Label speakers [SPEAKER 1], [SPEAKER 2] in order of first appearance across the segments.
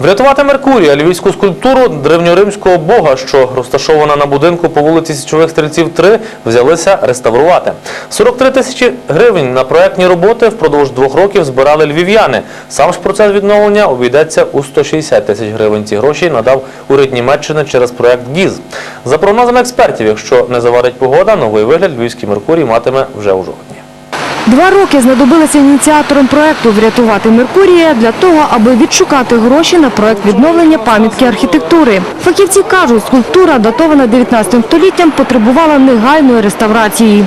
[SPEAKER 1] Врятувати Меркурія, львівську скульптуру древньоримського бога, що розташована на будинку по вулиці Січових Стрільців 3, взялися реставрувати. 43 тисячі гривень на проектні роботи впродовж двох років збирали львів'яни. Сам ж процес відновлення обійдеться у 160 тисяч гривень. Ці гроші надав уряд Німеччини через проект ГІЗ. За прогнозами експертів, якщо не завадить погода, новий вигляд львівський Меркурій матиме вже у жовтні.
[SPEAKER 2] Два роки знадобилися ініціаторам проекту врятувати Меркурія для того, аби відшукати гроші на проект відновлення пам'ятки архітектури. Фахівці кажуть, скульптура, датована 19 століттям, потребувала негайної реставрації.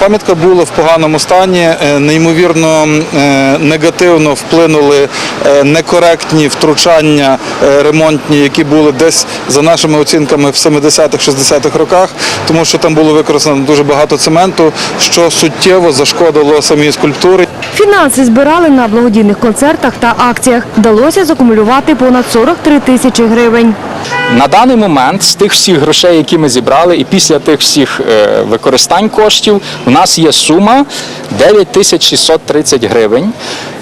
[SPEAKER 3] Пам'ятка була в поганому стані, е, неймовірно е, негативно вплинули е, некоректні втручання ремонтні, які були десь за нашими оцінками в 70-60-х роках, тому що там було використано дуже багато цементу, що суттєво зашкодило самій скульптурі.
[SPEAKER 2] Фінанси збирали на благодійних концертах та акціях. Вдалося закумулювати понад 43 тисячі гривень.
[SPEAKER 4] На даний момент з тих всіх грошей, які ми зібрали, і після тих всіх е, використань коштів, у нас є сума 9630 гривень.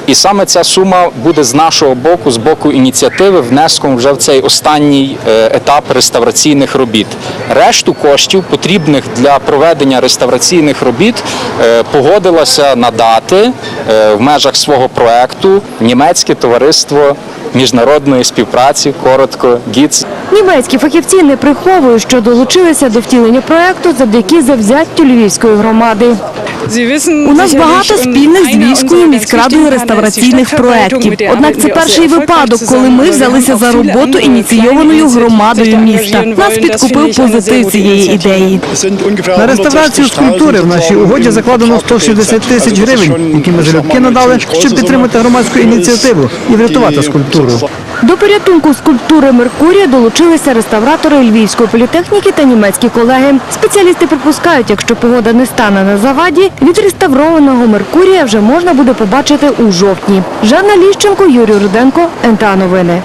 [SPEAKER 4] І саме ця сума буде з нашого боку, з боку ініціативи, внеском вже в цей останній е, етап реставраційних робіт. Решту коштів, потрібних для проведення реставраційних робіт, е, погодилося надати е, в межах свого проекту німецьке товариство міжнародної співпраці, коротко ГІЦ.
[SPEAKER 2] Німецькі фахівці не приховують, що долучилися до втілення проекту завдяки завзяттю львівської громади.
[SPEAKER 5] У
[SPEAKER 6] У нас багато спільних з Львівською міськрадою реставраційних проєктів. Однак це перший випадок, коли ми взялися за роботу ініційованою громадою міста. Нас підкупив позитив цієї ідеї.
[SPEAKER 7] На реставрацію скульптури в нашій угоді закладено 160 тисяч гривень, які ми залюбки надали, щоб підтримати громадську ініціативу і врятувати скульптуру.
[SPEAKER 2] До порятунку скульптури Меркурія долучилися реставратори Львівської політехніки та німецькі колеги. Спеціалісти припускають, якщо погода не стане на заваді, відреставрованого Меркурія вже можна буде побачити у жовтні. Жанна Ліщенко, Юрій Руденко, НТА Новини.